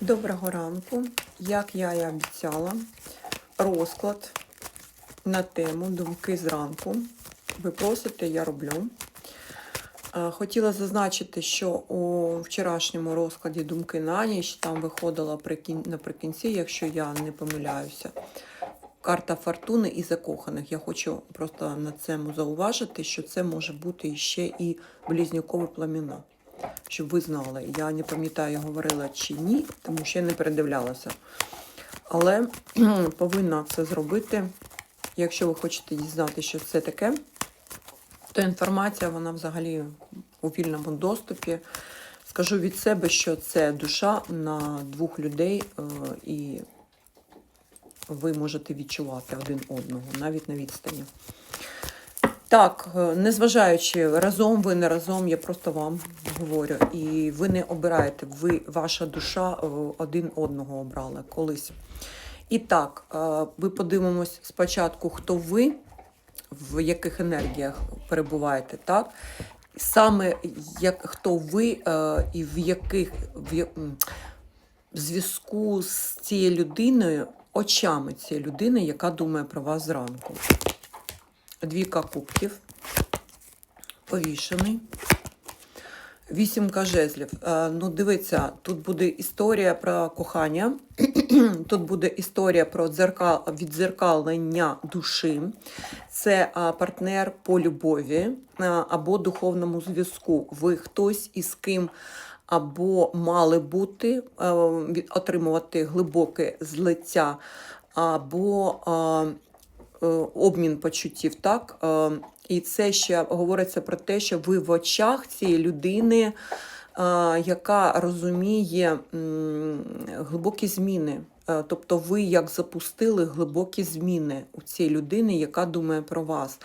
Доброго ранку. Як я і обіцяла, розклад на тему думки зранку. Ви просите, я роблю. Е, Хотіла зазначити, що у вчорашньому розкладі думки на ніч там виходила наприкінці, якщо я не помиляюся, карта фортуни і закоханих. Я хочу просто на цьому зауважити, що це може бути ще і близнюкове пламіна. Щоб ви знали, я не пам'ятаю, говорила чи ні, тому я не передивлялася. Але повинна це зробити. Якщо ви хочете дізнати, що це таке, то інформація вона взагалі у вільному доступі. Скажу від себе, що це душа на двох людей, е, і ви можете відчувати один одного, навіть на відстані. Так, е, незважаючи разом ви не разом, я просто вам говорю. І ви не обираєте, ви, ваша душа е, один одного обрала колись. І так, е, ми подивимось спочатку, хто ви, в яких енергіях перебуваєте, так? Саме як хто ви і в яких в зв'язку з цією людиною, очами цієї людини, яка думає про вас зранку. Двійка кубків, повішений. Вісімка жезлів. Е, ну, дивіться, тут буде історія про кохання, тут буде історія про дзеркал, віддзеркалення душі. Це партнер по любові або духовному зв'язку. Ви хтось із ким або мали бути, е, отримувати глибоке злиття, або е, обмін почуттів, так? Е, І це ще говориться про те, що ви в очах цієї людини, е, яка розуміє глибокі зміни. Е, Тобто ви як запустили глибокі зміни у цієї людини, яка думає про вас.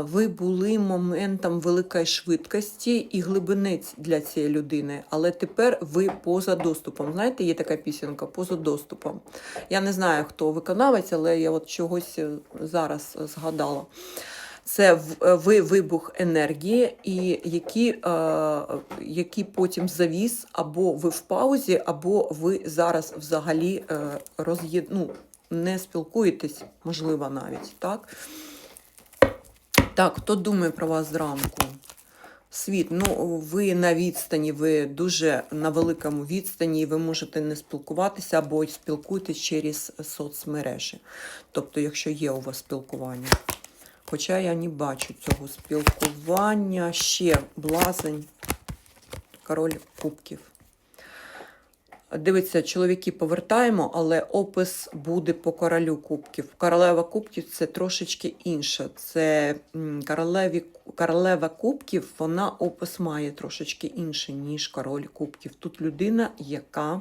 Ви були моментом великої швидкості і глибини ць- для цієї людини, але тепер ви поза доступом. Знаєте, є така пісенька поза доступом. Я не знаю, хто виконавець, але я от чогось е, зараз е, згадала. Це е, ви вибух енергії, і які, е, які потім завіс, або ви в паузі, або ви зараз взагалі е, роз'єд... ну, не спілкуєтесь, можливо, навіть. Так? Так, хто думає про вас зранку? Світ, ну ви на відстані, ви дуже на великому відстані, і ви можете не спілкуватися або й спілкуєтесь через соцмережі. Тобто, якщо є у вас спілкування. Хоча я не бачу цього спілкування. Ще блазень, король кубків. Дивіться, чоловіки повертаємо, але опис буде по королю кубків. Королева кубків це трошечки інше. Це королеві, королева кубків, вона опис має трошечки інший, ніж король кубків. Тут людина, яка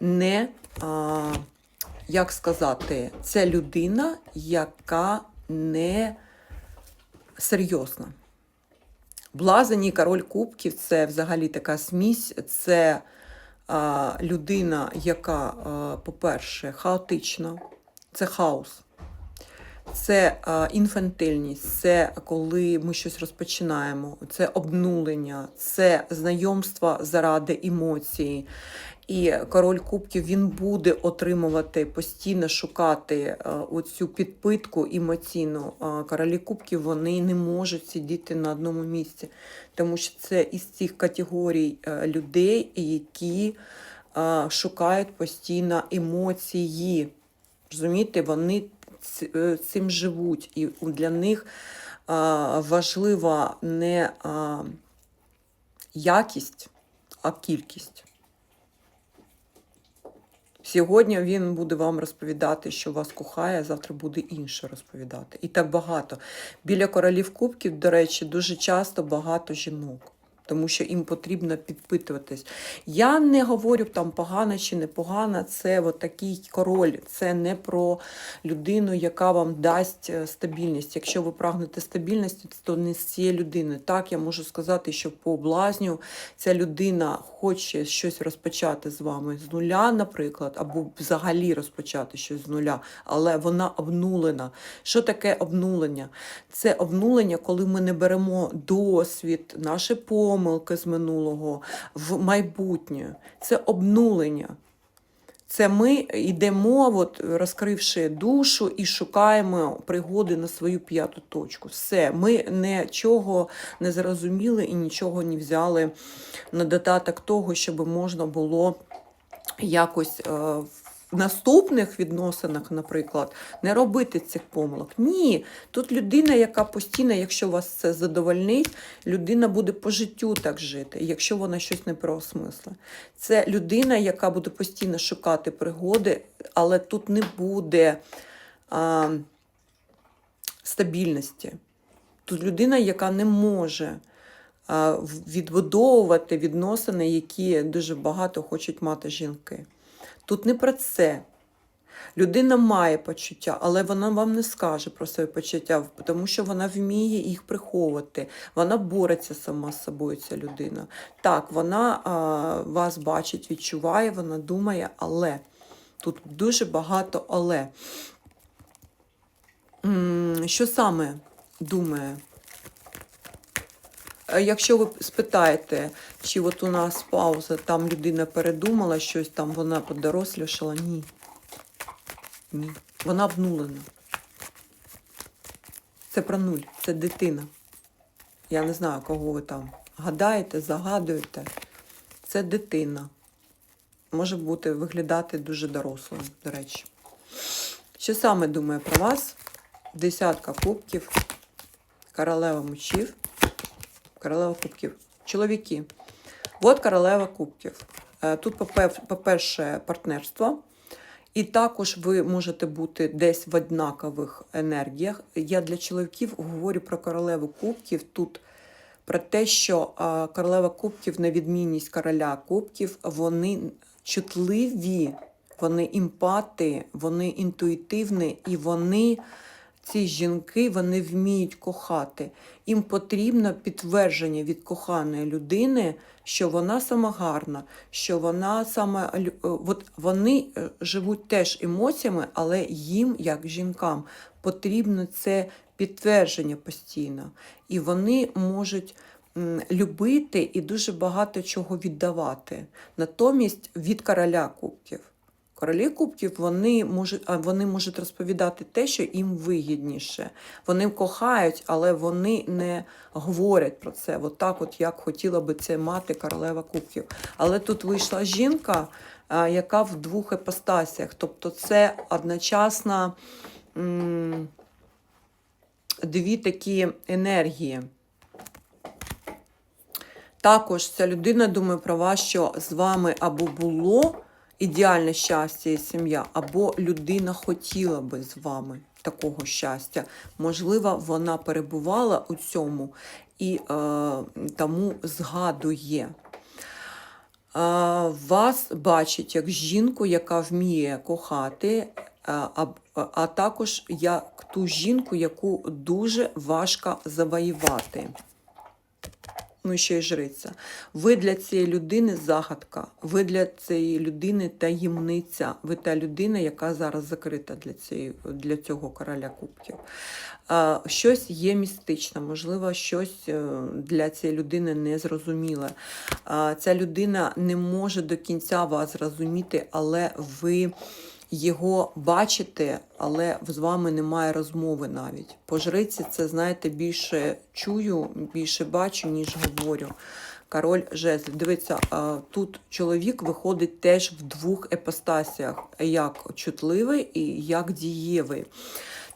не, а, як сказати, це людина, яка не серйозна. Блазень король кубків це взагалі така смісь, це людина, яка, по-перше, хаотична, це хаос. Це інфантильність, це коли ми щось розпочинаємо, це обнулення, це знайомство заради емоцій. І король кубків він буде отримувати, постійно шукати е, оцю підпитку емоційну. Королі кубків вони не можуть сидіти на одному місці, тому що це із цих категорій е, людей, які е, шукають постійно емоції. Розумієте, вони цим живуть, і для них важлива не якість, а кількість. Сьогодні він буде вам розповідати, що вас кохає, завтра буде інше розповідати. І так багато. Біля королів кубків, до речі, дуже часто багато жінок. Тому що їм потрібно підпитуватись. Я не говорю там погано чи не погано, це от такий король. Це не про людину, яка вам дасть е, стабільність. Якщо ви прагнете стабільності, то не з цієї людини. Так, я можу сказати, що по блазню ця людина хоче щось розпочати з вами з нуля, наприклад, або взагалі розпочати щось з нуля, але вона обнулена. Що таке обнулення? Це обнулення, коли ми не беремо досвід, наші помилки, помилки з минулого в майбутнє. Це обнулення. Це ми йдемо, от, розкривши душу, і шукаємо пригоди на свою п'яту точку. Все, ми нічого не зрозуміли і нічого не взяли на додаток того, щоб можна було якось е, в наступних відносинах, наприклад, не робити цих помилок. Ні, тут людина, яка постійно, якщо вас це задовольнить, людина буде по життю так жити, якщо вона щось не проосмисла. Це людина, яка буде постійно шукати пригоди, але тут не буде а, стабільності. Тут людина, яка не може відбудовувати відносини, які дуже багато хочуть мати жінки. Тут не про це. Людина має почуття, але вона вам не скаже про свої почуття, тому що вона вміє їх приховувати. Вона бореться сама з собою, ця людина. Так, вона а, вас бачить, відчуває, вона думає, але тут дуже багато але. Що саме думає? Якщо ви спитаєте, чи от у нас пауза, там людина передумала щось, там вона подорослішала, ні. Ні. Вона обнулена. Це про нуль, це дитина. Я не знаю, кого ви там гадаєте, загадуєте. Це дитина. Може бути виглядати дуже дорослою, до речі. Що саме думає про вас? Десятка кубків, королева мечів, королева кубків. Чоловіки. От королева кубків. Е, Тут, по-перше, партнерство. І також ви можете бути десь в однакових енергіях. Я для чоловіків говорю про королеву кубків. Тут про те, що королева кубків, на відмінність короля кубків, вони чутливі, вони імпати, вони інтуїтивні і вони. Ці жінки вони вміють кохати. Їм потрібно підтвердження від коханої людини, що вона сама гарна, що вона саме лю- е, от вони е, живуть теж емоціями, але їм, як жінкам, потрібно це підтвердження постійно. І вони можуть любити і дуже багато чого віддавати. Натомість від короля кубків. Королі кубків вони можуть, вони можуть розповідати те, що їм вигідніше. Вони кохають, але вони не говорять про це. От так, от як хотіла би це мати королева кубків. Але тут вийшла жінка, яка в двох епостасіях. Тобто це одночасно дві такі енергії. Також ця людина думає про вас, що з вами або було ідеальне щастя і сім'я, або людина хотіла би з вами такого щастя. Можливо, вона перебувала у цьому і е, тому згадує. А, Вас бачить як жінку, яка вміє кохати, а, а, а також як ту жінку, яку дуже важко завоювати. Ну, ще й жриця. Ви для цієї людини загадка, ви для цієї людини таємниця, ви та людина, яка зараз закрита для, цієї, для цього короля кубків. Щось є містичне, можливо, щось е, для цієї людини незрозуміле. Ця людина не може до кінця вас зрозуміти, але ви його бачите, але з вами немає розмови навіть. По жриці це, знаєте, більше чую, більше бачу, ніж говорю. Король жезлів. Дивіться, тут чоловік виходить теж в двох епостасіях: як чутливий і як дієвий.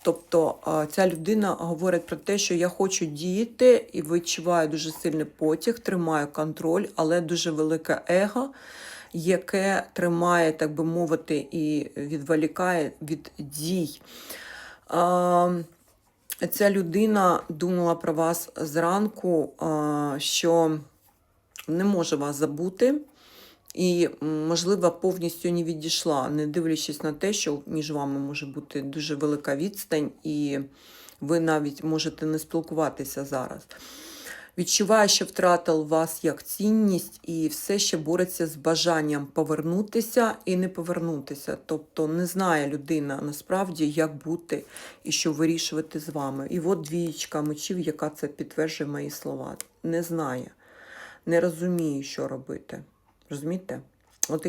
Тобто ця людина говорить про те, що я хочу діяти і відчуваю дуже сильний потяг, тримаю контроль, але дуже велике его, яке тримає, так би мовити, і відволікає від дій. Ця людина думала про вас зранку, що не може вас забути. І, можливо, повністю не відійшла, не дивлячись на те, що між вами може бути дуже велика відстань, і ви навіть можете не спілкуватися зараз. Відчуває, що втратив вас як цінність, і все ще бореться з бажанням повернутися і не повернутися. Тобто не знає людина насправді, як бути і що вирішувати з вами. І от двієчка мечів, яка це підтверджує мої слова. Не знає. не розуміє, що робити. Розумієте? От